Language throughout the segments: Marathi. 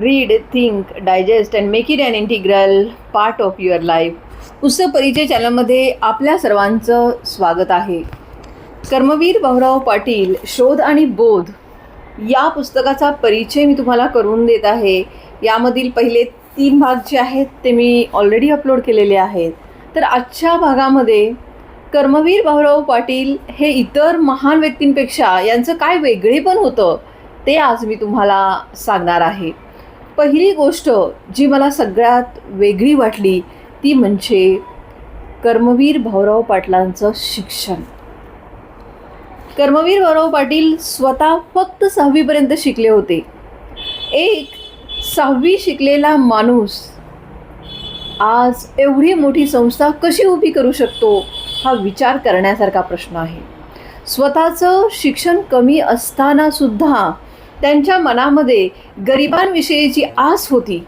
Read think digest and make it an integral part of your life पुस्तक परिचय चॅनलमध्ये आपल्या सर्वांचं स्वागत आहे. कर्मवीर भाऊराव पाटील शोध आणि बोध या पुस्तकाचा परिचय मी तुम्हाला करून देत आहे. यामधील पहिले तीन भाग जे आहेत ते मी ऑलरेडी अपलोड केलेले आहेत. तर आजच्या भागामध्ये कर्मवीर भाऊराव पाटील हे इतर महान व्यक्तींपेक्षा यांचं काय वेगळेपण होतं ते आज मी तुम्हाला सांगणार आहे. पहिली गोष्ट जी मला सगळ्यात वेगळी वाटली ती म्हणजे कर्मवीर भाऊराव पाटलांचं शिक्षण. कर्मवीर भाऊराव पाटील स्वतः फक्त सहावीपर्यंत शिकले होते. एक सहावी शिकलेला माणूस आज एवढी मोठी संस्था कशी उभी करू शकतो हा विचार करण्यासारखा प्रश्न आहे. स्वतःचं शिक्षण कमी असतानासुद्धा त्यांच्या मनामध्ये गरिबांविषयीची आस होती.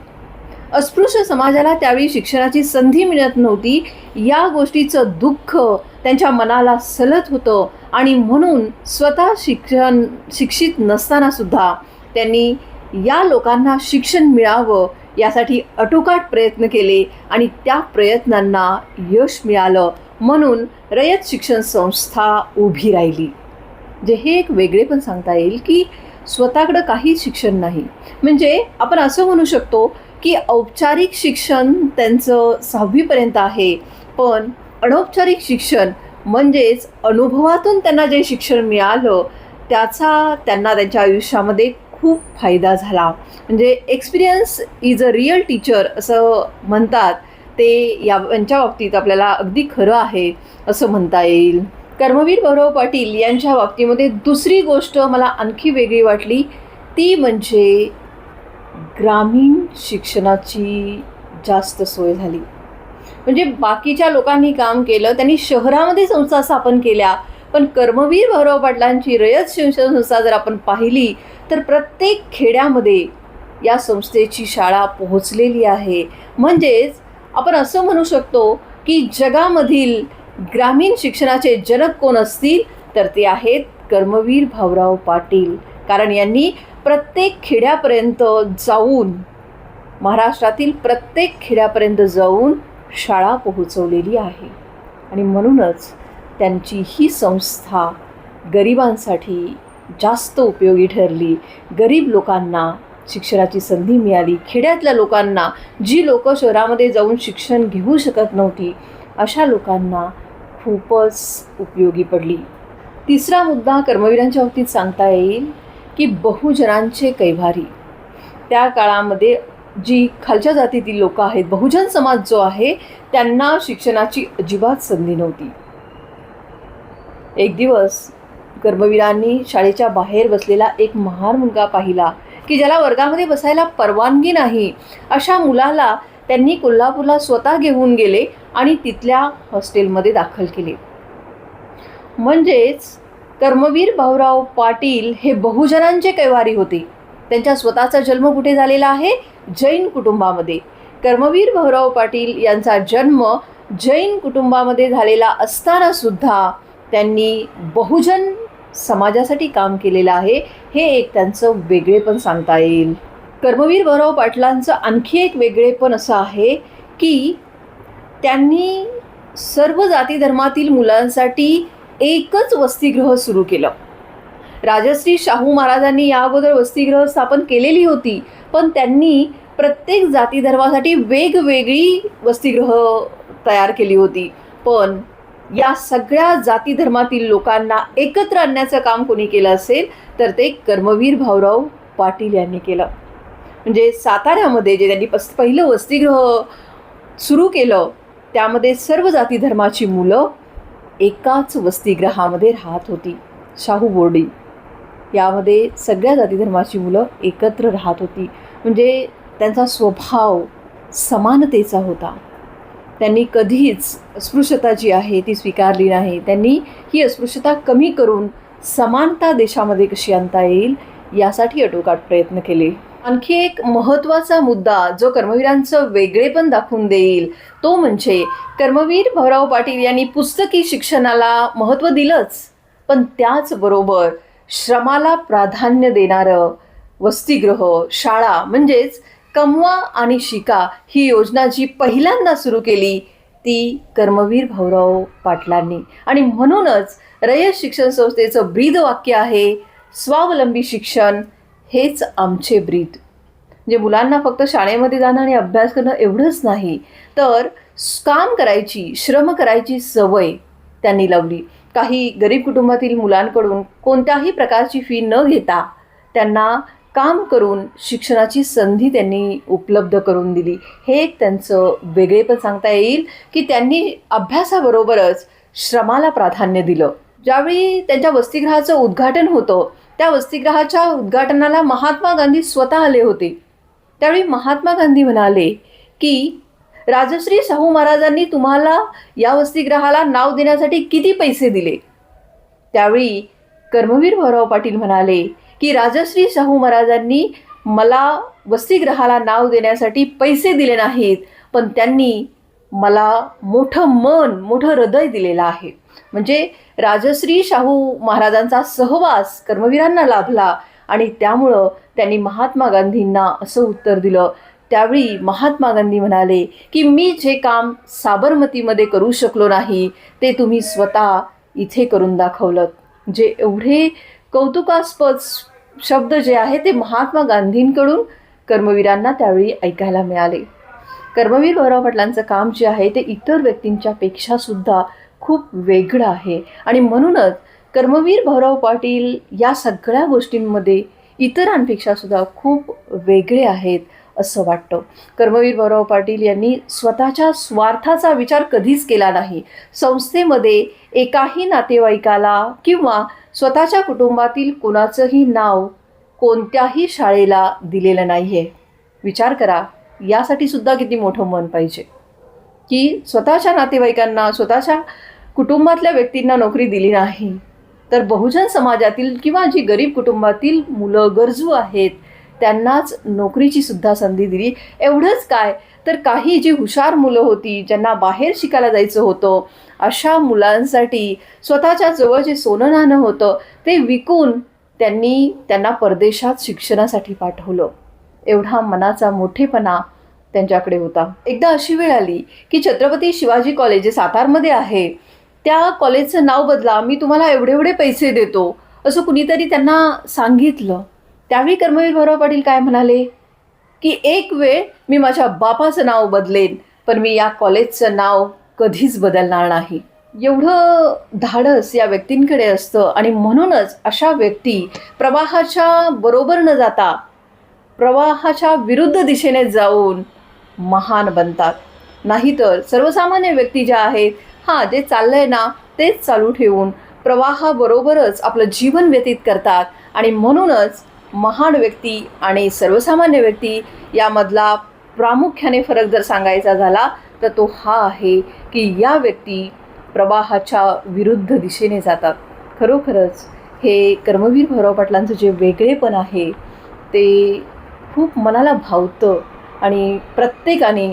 अस्पृश्य समाजाला त्यावेळी शिक्षणाची संधी मिळत नव्हती. या गोष्टीचं दुःख त्यांच्या मनाला सलत होतं आणि म्हणून स्वतः शिक्षण शिक्षित नसताना सुद्धा त्यांनी या लोकांना शिक्षण मिळावं यासाठी अटोकाट प्रयत्न केले आणि त्या प्रयत्नांना यश मिळालं. म्हणून रयत शिक्षण संस्था उभी राहिली. जे हे एक वेगळे पण सांगता येईल की स्वतःकडं काही शिक्षण नाही. म्हणजे आपण असं म्हणू शकतो की औपचारिक शिक्षण त्यांचं सहावीपर्यंत आहे. पण अनौपचारिक शिक्षण म्हणजेच अनुभवातून त्यांना जे शिक्षण मिळालं त्याचा त्यांना त्यांच्या आयुष्यामध्ये खूप फायदा झाला. म्हणजे experience is a real teacher असं म्हणतात. ते या यांच्या बाबतीत आपल्याला अगदी खरं आहे असं म्हणता येईल. कर्मवीर गौरव पाटील यांच्या बाबतीमध्ये दुसरी गोष्ट मला आणखी वेगळी वाटली. ती म्हणजे ग्रामीण शिक्षणाची जास्त सोय झाली. म्हणजे बाकीच्या लोकांनी काम केलं त्यांनी शहरामध्ये संस्था स्थापन केल्या पण कर्मवीर भैरव पाटलांची रयत शिक्षण संस्था जर आपण पाहिली तर प्रत्येक खेड्यामध्ये या संस्थेची शाळा पोहोचलेली आहे. म्हणजेच आपण असं म्हणू शकतो की जगामधील ग्रामीण शिक्षणाचे जनक कोण असतील तर ते आहेत कर्मवीर भाऊराव पाटील. कारण यांनी प्रत्येक खेड्यापर्यंत जाऊन महाराष्ट्रातील प्रत्येक खेड्यापर्यंत जाऊन शाळा पोहोचवलेली आहे. आणि म्हणूनच त्यांची ही संस्था गरिबांसाठी जास्त उपयोगी ठरली. गरीब लोकांना शिक्षणाची संधी मिळाली. खेड्यातल्या लोकांना जी लोकं शहरामध्ये जाऊन शिक्षण घेऊ शकत नव्हती अशा लोकांना खूपच उपयोगी पडली. तिसरा मुद्दा कर्मवीरांच्या बाबतीत सांगता येईल की बहुजनांचे कैभारी त्या काळामध्ये जी खालच्या जातीतील लोक आहेत बहुजन समाज जो आहे त्यांना शिक्षणाची अजिबात संधी नव्हती. एक दिवस कर्मवीरांनी शाळेच्या बाहेर बसलेला एक महार मुलगा पाहिला की ज्याला वर्गामध्ये बसायला परवानगी नाही अशा मुलाला त्यांनी कोल्हापूरला स्वतः घेऊन गेले आणि तिथल्या हॉस्टेलमध्ये दाखल केले. म्हणजेच कर्मवीर भाऊराव पाटील हे बहुजनांचे कैवारी होते. त्यांच्या स्वतःचा जन्म कुठे झालेला आहे? जैन कुटुंबामध्ये. कर्मवीर भाऊराव पाटील यांचा जन्म जैन कुटुंबामध्ये झालेला असताना सुद्धा त्यांनी बहुजन समाजासाठी काम केलेलं आहे. हे एक त्यांचं वेगळेपण सांगता येईल. कर्मवीर भाऊराव पाटलांचं आणखी एक वेगळेपण असं आहे की त्यांनी सर्व जाती धर्मातील मुलांसाठी एकच वसतिगृह सुरू केलं. राजश्री शाहू महाराजांनी या अगोदर वसतिगृह स्थापन केलेली होती पण त्यांनी प्रत्येक जाती धर्मासाठी वेगवेगळी वसतिगृह तयार केली होती. पण या सगळ्या जाती धर्मातील लोकांना एकत्र आणण्याचं काम कोणी केलं असेल तर ते कर्मवीर भाऊराव पाटील यांनी केलं. म्हणजे साताऱ्यामध्ये जे त्यांनी पस पहिलं वसतिगृह सुरू केलं त्यामध्ये सर्व जाती धर्माची मुलं एकाच वसतिगृहामध्ये राहत होती. शाहू बोर्डिंग यामध्ये सगळ्या जाती धर्माची मुलं एकत्र राहत होती. म्हणजे त्यांचा स्वभाव समानतेचा होता. त्यांनी कधीच अस्पृश्यता जी आहे ती स्वीकारली नाही. त्यांनी ही अस्पृश्यता कमी करून समानता देशामध्ये कशी आणता येईल यासाठी अटोकाट प्रयत्न केले. आणखी एक महत्त्वाचा मुद्दा जो कर्मवीरांचं वेगळेपण दाखवून देईल तो म्हणजे कर्मवीर भाऊराव पाटील यांनी पुस्तकी शिक्षणाला महत्त्व दिलंच. पण त्याचबरोबर श्रमाला प्राधान्य देणारं वसतिगृह शाळा म्हणजेच कमवा आणि शिका ही योजना जी पहिल्यांदा सुरू केली ती कर्मवीर भाऊराव पाटलांनी. आणि म्हणूनच रयत शिक्षण संस्थेचं ब्रीद वाक्य आहे स्वावलंबी शिक्षण हेच आमचे ब्रीद. म्हणजे मुलांना फक्त शाळेमध्ये जाणं आणि अभ्यास करणं एवढंच नाही तर काम करायची श्रम करायची सवय त्यांनी लावली. काही गरीब कुटुंबातील मुलांकडून कोणत्याही प्रकारची फी न घेता त्यांना काम करून शिक्षणाची संधी त्यांनी उपलब्ध करून दिली. हे एक त्यांचं वेगळेपण सांगता येईल की त्यांनी अभ्यासाबरोबरच श्रमाला प्राधान्य दिलं. ज्यावेळी त्यांच्या वसतिगृहाचं उद्घाटन होतं त्या वसतिगृहाच्या उद्घाटनाला महात्मा गांधी स्वतः आले होते. त्यावेळी महात्मा गांधी म्हणाले की राजश्री शाहू महाराजांनी तुम्हाला या वसतिगृहाला नाव देण्यासाठी किती पैसे दिले? त्यावेळी कर्मवीर भाऊराव पाटील म्हणाले की राजश्री शाहू महाराजांनी मला वसतिगृहाला नाव देण्यासाठी पैसे दिले नाहीत पण त्यांनी मला मोठं मन मोठं हृदय दिलेलं आहे. म्हणजे राजश्री शाहू महाराजांचा सहवास कर्मवीरांना लाभला आणि त्यामुळं त्यांनी महात्मा गांधींना असं उत्तर दिलं. त्यावेळी महात्मा गांधी म्हणाले की मी जे काम साबरमतीमध्ये करू शकलो नाही ते तुम्ही स्वतः इथे करून दाखवलं. जे एवढे कौतुकास्पद शब्द जे आहे ते महात्मा गांधींकडून कर्मवीरांना त्यावेळी ऐकायला मिळाले. कर्मवीर गौरव पाटलांचं काम जे आहे ते इतर व्यक्तींच्या पेक्षा सुद्धा खूप वेगळं आहे. आणि म्हणूनच कर्मवीर भाऊराव पाटील या सगळ्या गोष्टींमध्ये इतरांपेक्षा सुद्धा खूप वेगळे आहेत असं वाटतं. कर्मवीर भाऊराव पाटील यांनी स्वतःच्या स्वार्थाचा विचार कधीच केला नाही. संस्थेमध्ये एकाही नातेवाईकाला किंवा स्वतःच्या कुटुंबातील कोणाचंही नाव कोणत्याही शाळेला दिलेलं नाही आहे विचार करा. यासाठी सुद्धा किती मोठं मन पाहिजे. की स्वतःच्या नातेवाईकांना स्वतःच्या कुटुंबातल्या व्यक्तींना नोकरी दिली नाही तर बहुजन समाजातील किंवा जी गरीब कुटुंबातील मुलं गरजू आहेत त्यांनाच नोकरीची सुद्धा संधी दिली. एवढंच काय? तर काही जी हुशार मुलं होती ज्यांना बाहेर शिकायला जायचं होतं अशा मुलांसाठी स्वतःच्या जवळ जे सोनं नाणं होतं ते विकून त्यांनी त्यांना परदेशात शिक्षणासाठी पाठवलं. एवढा मनाचा मोठेपणा त्यांच्याकडे होता. एकदा अशी वेळ आली की छत्रपती शिवाजी कॉलेज जे सातारमध्ये आहे. त्या कॉलेजचं नाव बदला मी तुम्हाला एवढे एवढे पैसे देतो असं कुणीतरी त्यांना सांगितलं. त्यावेळी कर्मवीर भाऊराव पाटील काय म्हणाले? की एक वेळ मी माझ्या बापाचं नाव बदलेन पण मी या कॉलेजचं नाव कधीच बदलणार नाही. एवढं धाडस या व्यक्तींकडे असतं आणि म्हणूनच अशा व्यक्ती प्रवाहाच्या बरोबर न जाता प्रवाहाच्या विरुद्ध दिशेने जाऊन महान बनतात. नाहीतर सर्वसामान्य व्यक्ती ज्या आहेत हां जे चाललंय ना तेच चालू ठेवून प्रवाहाबरोबरच आपलं जीवन व्यतीत करतात. आणि म्हणूनच महान व्यक्ती आणि सर्वसामान्य व्यक्ती यामधला प्रामुख्याने फरक जर सांगायचा झाला तर तो हा आहे की या व्यक्ती प्रवाहाच्या विरुद्ध दिशेने जातात. खरोखरच हे कर्मवीर भैरव पाटलांचं जे वेगळेपण आहे ते खूप मनाला भावतं. आणि प्रत्येकाने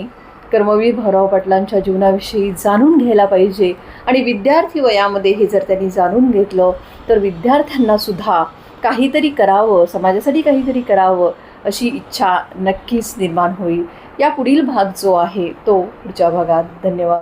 कर्मवीर भाऊराव पाटलांच्या जीवनाविषयी जाणून घ्यायला पाहिजे. आणि विद्यार्थी वयामध्ये हे जर त्यांनी जाणून घेतलं तर विद्यार्थ्यांनासुद्धा काहीतरी करावं समाजासाठी काहीतरी करावं अशी इच्छा नक्कीच निर्माण होईल. या पुढील भाग जो आहे तो पुढच्या भागात. धन्यवाद.